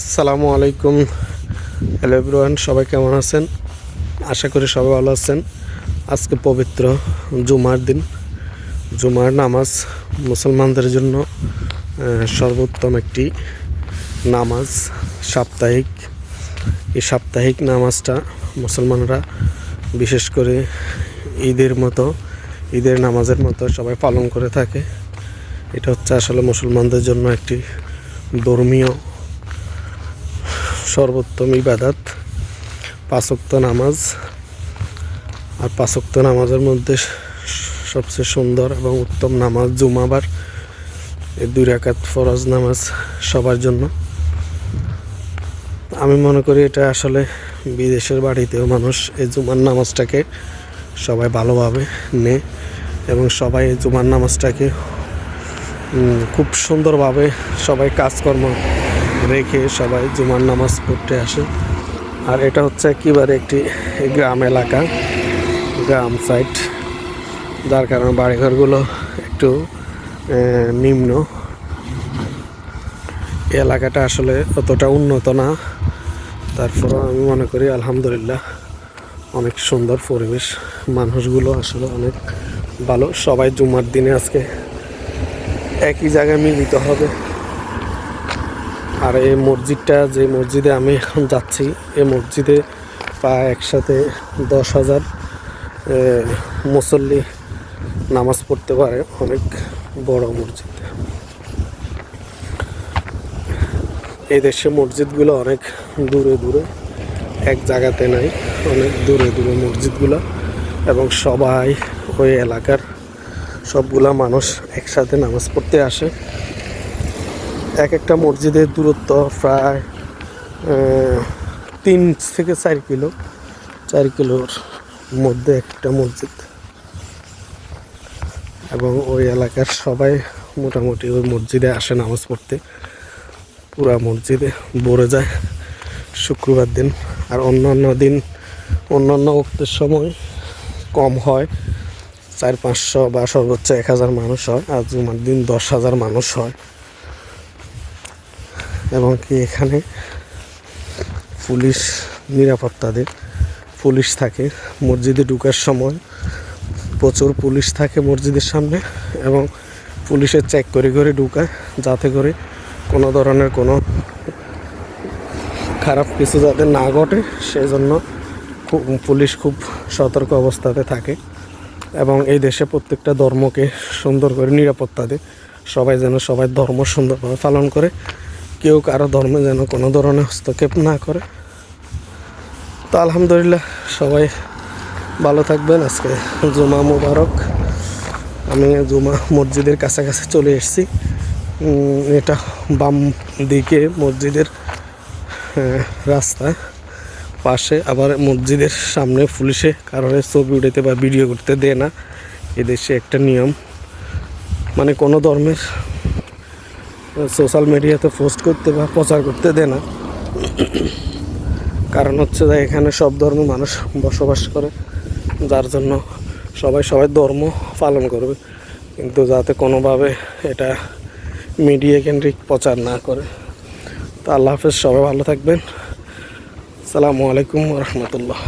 আসসালামু আলাইকুম। Hello everyone, সবাই কেমন আছেন? আশা করি সবাই ভালো আছেন। আজকে পবিত্র জুমার দিন। জুমার নামাজ মুসলমানদের জন্য সর্বোত্তম একটি নামাজ, সাপ্তাহিক। এই সাপ্তাহিক নামাজটা মুসলমানরা, বিশেষ করে ঈদের মতো, ঈদের নামাজের মতো সবাই পালন করে থাকে। এটা হচ্ছে আসলে মুসলমানদের জন্য একটি ধর্মীয় সর্বোত্তম ইবাদাত পাঁচক্ত নামাজ। আর পাঁচক্ত নামাজের মধ্যে সবচেয়ে সুন্দর এবং উত্তম নামাজ জুমাবার। এই দুই রাকাত ফরজ নামাজ সবার জন্য। আমি মনে করি এটা আসলে বিদেশের বাড়িতেও মানুষ এই জুমার নামাজটাকে সবাই ভালোভাবে নেয় এবং সবাই এই জুমার নামাজটাকে খুব সুন্দরভাবে সবাই কাজকর্ম রেখে সবাই জুমার নামাজ পড়তে আসে। আর এটা হচ্ছে একেবারে একটি গ্রাম এলাকা, গ্রাম সাইড যার কারণে বাড়িঘরগুলো একটু নিম্ন। এলাকাটা আসলে অতটা উন্নত না। তারপর আমি মনে করি আলহামদুলিল্লাহ অনেক সুন্দর পরিবেশ। মানুষগুলো আসলে অনেক ভালো। সবাই জুমার দিনে আজকে একই জায়গায় মিলিত হবে। আর এই মসজিদটা যে মসজিদে আমি এখন যাচ্ছি, এই মসজিদে প্রায় একসাথে দশ হাজার মুসল্লি নামাজ পড়তে পারে। অনেক বড় মসজিদ। এই দেশে মসজিদগুলো অনেক দূরে দূরে, এক জায়গাতে নাই, অনেক দূরে দূরে মসজিদগুলো এবং সবাই ওই এলাকার সবগুলা মানুষ একসাথে নামাজ পড়তে আসে। এক একটা মসজিদের দূরত্ব প্রায় তিন থেকে চার কিলো, চার কিলোর মধ্যে একটা মসজিদ। এবং ওই এলাকার সবাই মোটামুটি ওই মসজিদে আসে নামাজ পড়তে। পুরা মসজিদে ভরে যায় শুক্রবার দিন। আর অন্যান্য দিন, অন্যান্য উক্তের সময় কম হয়। চার পাঁচশো বা সর্বোচ্চ এক হাজার মানুষ হয়। আর জুমার দিন দশ হাজার মানুষ হয়। এবং কি এখানে পুলিশ নিরাপত্তাদের পুলিশ থাকে। মসজিদে ঢুকার সময় প্রচুর পুলিশ থাকে মসজিদের সামনে এবং পুলিশের চেক করে করে ঢুকায় যাতে করে কোনো ধরনের কোনো খারাপ কিছু যাতে না ঘটে সেই জন্য খুব, পুলিশ খুব সতর্ক অবস্থাতে থাকে এবং এই দেশে প্রত্যেকটা ধর্মকে সুন্দর করে নিরাপত্তা দেয়। সবাই যেন সবাই ধর্ম সুন্দরভাবে পালন করে। কেউ কারও ধর্মে যেন কোনো ধরনের হস্তক্ষেপ না করে। তো আলহামদুলিল্লাহ সবাই ভালো থাকবেন। আজকে জুমা মুবারক। আমি জুমা মসজিদের কাছাকাছি চলে এসেছি। এটা বাম দিকে মসজিদের রাস্তা। পাশে আবার মসজিদের সামনে পুলিশে কারোর ছবি উঠাতে বা ভিডিও করতে দেয় না। এদেশে একটা নিয়ম। মানে কোনো ধর্মের সোশ্যাল মিডিয়াতে পোস্ট করতে বা প্রচার করতে দেয় না। কারণ হচ্ছে যে এখানে সব ধর্মের মানুষ বসবাস করে, যার জন্য সবাই সবাই ধর্ম পালন করবে। কিন্তু যাতে কোনোভাবে এটা মিডিয়া কেন্দ্রিক প্রচার না করে। তো আল্লাহ হাফেজ, সবাই ভালো থাকবেন। সালামু আলাইকুম রহমতুল্লাহ।